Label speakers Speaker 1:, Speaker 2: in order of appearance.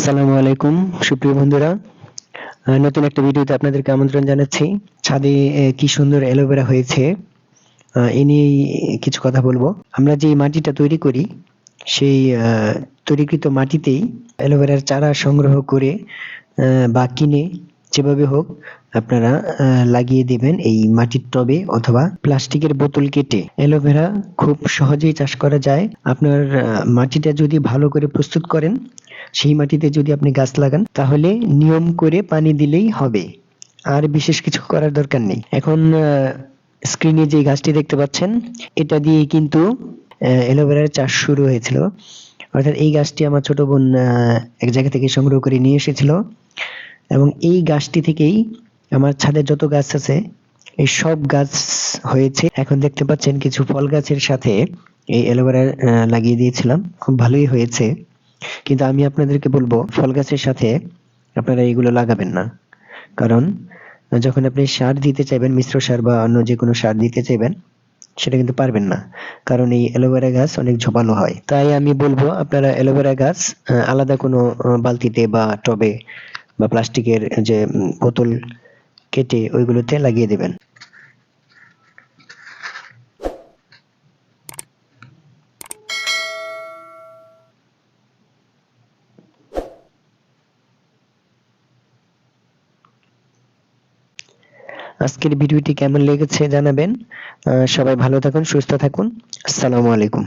Speaker 1: আসসালামু আলাইকুম, সুপ্রিয় বন্ধুরা। নতুন একটা ভিডিওতে আপনাদেরকে আমন্ত্রণ জানাচ্ছি। ছাদে কি সুন্দর অ্যালোভেরা হয়েছে। এ নিয়ে কিছু কথা বলব। আমরা যে মাটিটা তৈরি করি, সেই তৈরিকৃত মাটিতেই অ্যালোভেরার চারা সংগ্রহ করে বা কিনে যেভাবে হোক আপনারা লাগিয়ে দিবেন এই মাটির টবে অথবা প্লাস্টিকের বোতল কেটে। অ্যালোভেরা খুব সহজেই চাষ করা যায়। আপনার মাটিটা যদি ভালো করে প্রস্তুত করেন, সেই মাটিতে যদি আপনি গাছ লাগান, তাহলে নিয়ম করে পানি দিলেই হবে। আর বিশেষ কিছু করার দরকার নেই। এখন স্ক্রিনে যে গাছটি দেখতে পাচ্ছেন, এটা দিয়ে কিন্তু অ্যালোভেরার চাষ শুরু হয়েছিল। অর্থাৎ এই গাছটি আমার ছোট বোন এক জায়গা থেকে সংগ্রহ করে নিয়ে এসেছিল। এবং এই গাছটি থেকেই আমার ছাদে যত গাছ আছে, এই সব গাছ হয়েছে। এখন দেখতে পাচ্ছেন কিছু ফল গাছের সাথে এই অ্যালোভেরা লাগিয়ে দিয়েছিলাম। খুব ভালোই হয়েছে। কিন্তু আমি আপনাদেরকে বলব, ফল গাছের সাথে আপনারা এগুলো লাগাবেন না। কারণ, যখন আপনি সার দিতে চাইবেন, মিশ্র সার বা অন্য যে কোনো সার দিতে চাইবেন, সেটা কিন্তু পারবেন না। কারণ এই অ্যালোভেরা গাছ অনেক ঝোপালো হয়। তাই আমি বলব, আপনারা অ্যালোভেরা গাছ আলাদা কোনো বালতিতে বা টবে বা প্লাস্টিকের যে বোতল কেটে ওইগুলোতে লাগিয়ে দেবেন। আজকের ভিডিওটি কেমন লেগেছে জানাবেন। সবাই ভালো থাকুন, সুস্থ থাকুন। আসসালামু আলাইকুম।